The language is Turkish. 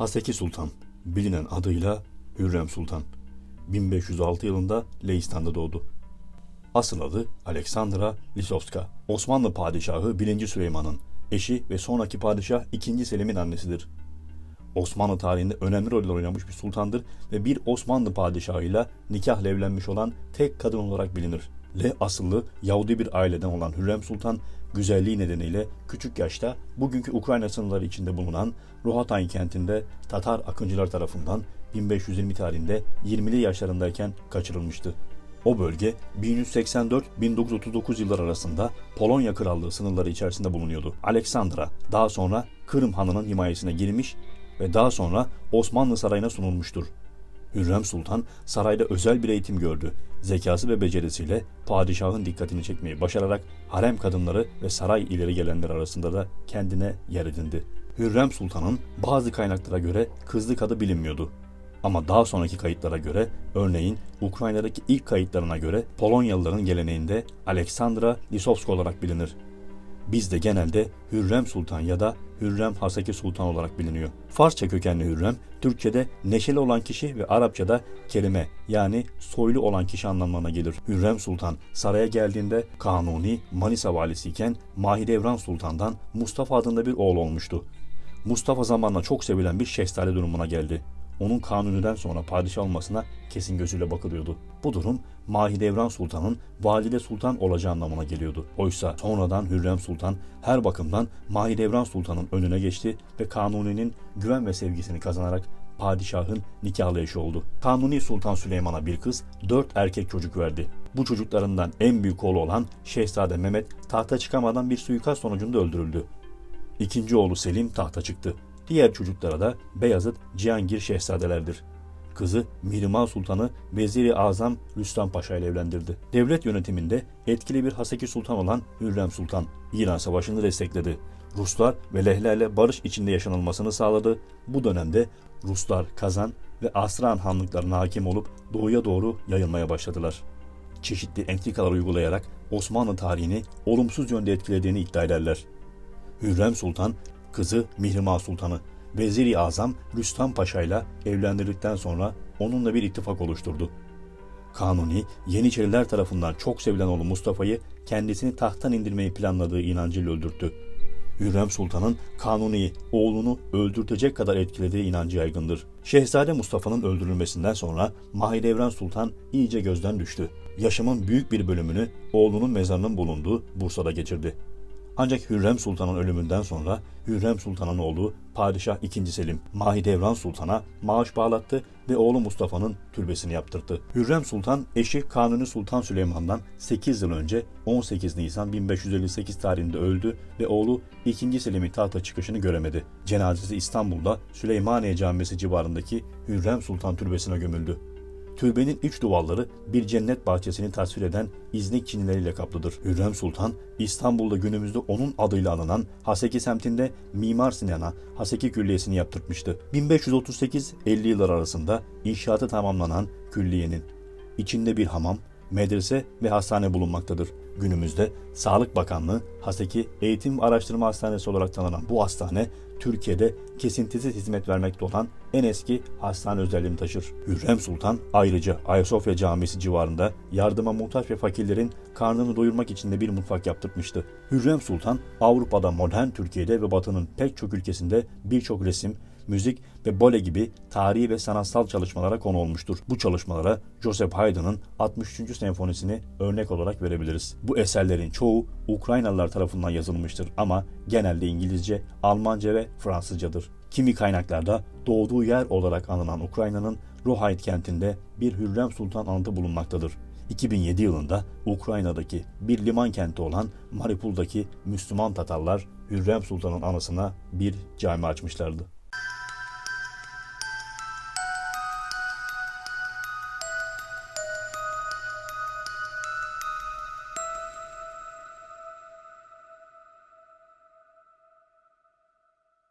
Haseki Sultan, bilinen adıyla Hürrem Sultan. 1506 yılında Leistan'da doğdu. Asıl adı Aleksandra Lisovska. Osmanlı padişahı 1. Süleyman'ın eşi ve sonraki padişah 2. Selim'in annesidir. Osmanlı tarihinde önemli roller oynamış bir sultandır ve bir Osmanlı padişahıyla nikahla evlenmiş olan tek kadın olarak bilinir. L asıllı Yahudi bir aileden olan Hürrem Sultan, güzelliği nedeniyle küçük yaşta bugünkü Ukrayna sınırları içinde bulunan Rohatyn kentinde Tatar akıncılar tarafından 1520 tarihinde 20'li yaşlarındayken kaçırılmıştı. O bölge 1184-1939 yılları arasında Polonya Krallığı sınırları içerisinde bulunuyordu. Aleksandra daha sonra Kırım Hanı'nın himayesine girmiş ve daha sonra Osmanlı Sarayı'na sunulmuştur. Hürrem Sultan sarayda özel bir eğitim gördü. Zekası ve becerisiyle padişahın dikkatini çekmeyi başararak harem kadınları ve saray ileri gelenler arasında da kendine yer edindi. Hürrem Sultan'ın bazı kaynaklara göre kızlık adı bilinmiyordu. Ama daha sonraki kayıtlara göre, örneğin Ukrayna'daki ilk kayıtlarına göre Polonyalıların geleneğinde Aleksandra Lisovska olarak bilinir. Bizde genelde Hürrem Sultan ya da Hürrem Haseki Sultan olarak biliniyor. Farsça kökenli Hürrem, Türkçe'de neşeli olan kişi ve Arapça'da kelime yani soylu olan kişi anlamına gelir. Hürrem Sultan saraya geldiğinde Kanuni Manisa valisiyken Mahidevran Sultan'dan Mustafa adında bir oğul olmuştu. Mustafa zamanla çok sevilen bir şehzade durumuna geldi. Onun kanuniden sonra padişah olmasına kesin gözüyle bakılıyordu. Bu durum Mahidevran Sultan'ın valide sultan olacağı anlamına geliyordu. Oysa sonradan Hürrem Sultan her bakımdan Mahidevran Sultan'ın önüne geçti ve Kanuni'nin güven ve sevgisini kazanarak padişahın nikahlı eşi oldu. Kanuni Sultan Süleyman'a bir kız, dört erkek çocuk verdi. Bu çocuklarından en büyük oğlu olan Şehzade Mehmet tahta çıkamadan bir suikast sonucunda öldürüldü. İkinci oğlu Selim tahta çıktı. Diğer çocuklara da Beyazıt, Cihangir şehzadelerdir. Kızı Mihrimah Sultan'ı Veziri Azam Rüstem Paşa ile evlendirdi. Devlet yönetiminde etkili bir Haseki Sultan olan Hürrem Sultan, İran Savaşı'nı destekledi. Ruslar ve Lehlerle barış içinde yaşanılmasını sağladı. Bu dönemde Ruslar Kazan ve Asran hanlıklarına hakim olup doğuya doğru yayılmaya başladılar. Çeşitli entrikalar uygulayarak Osmanlı tarihini olumsuz yönde etkilediğini iddia ederler. Hürrem Sultan kızı Mihrimah Sultan'ı Veziri Azam Rüstem Paşa ile evlendirdikten sonra onunla bir ittifak oluşturdu. Kanuni, Yeniçeriler tarafından çok sevilen oğlu Mustafa'yı kendisini tahttan indirmeyi planladığı inancıyla öldürttü. Hürrem Sultan'ın Kanuni'yi oğlunu öldürtecek kadar etkilediği inancı yaygındır. Şehzade Mustafa'nın öldürülmesinden sonra Mahidevran Sultan iyice gözden düştü. Yaşamın büyük bir bölümünü oğlunun mezarının bulunduğu Bursa'da geçirdi. Ancak Hürrem Sultan'ın ölümünden sonra Hürrem Sultan'ın oğlu Padişah II. Selim Mahidevran Sultan'a maaş bağlattı ve oğlu Mustafa'nın türbesini yaptırdı. Hürrem Sultan eşi Kanuni Sultan Süleyman'dan 8 yıl önce 18 Nisan 1558 tarihinde öldü ve oğlu II. Selim'in tahta çıkışını göremedi. Cenazesi İstanbul'da Süleymaniye Camisi civarındaki Hürrem Sultan türbesine gömüldü. Türbenin iç duvarları bir cennet bahçesini tasvir eden iznik çinileriyle kaplıdır. Hürrem Sultan, İstanbul'da günümüzde onun adıyla anılan Haseki semtinde Mimar Sinan'a Haseki Külliyesi'ni yaptırtmıştı. 1538-50 yıllar arasında inşaatı tamamlanan külliyenin içinde bir hamam, medrese ve hastane bulunmaktadır. Günümüzde Sağlık Bakanlığı Haseki Eğitim Araştırma Hastanesi olarak tanınan bu hastane Türkiye'de kesintisiz hizmet vermekte olan en eski hastane özelliğini taşır. Hürrem Sultan ayrıca Ayasofya Camisi civarında yardıma muhtaç ve fakirlerin karnını doyurmak için de bir mutfak yaptırmıştı. Hürrem Sultan Avrupa'da modern Türkiye'de ve Batı'nın pek çok ülkesinde birçok resim, müzik ve bale gibi tarihi ve sanatsal çalışmalara konu olmuştur. Bu çalışmalara Joseph Haydn'ın 63. senfonisini örnek olarak verebiliriz. Bu eserlerin çoğu Ukraynalılar tarafından yazılmıştır ama genelde İngilizce, Almanca ve Fransızcadır. Kimi kaynaklarda doğduğu yer olarak anılan Ukrayna'nın Rohayt kentinde bir Hürrem Sultan anıtı bulunmaktadır. 2007 yılında Ukrayna'daki bir liman kenti olan Mariupol'daki Müslüman Tatarlar Hürrem Sultan'ın anısına bir cami açmışlardı.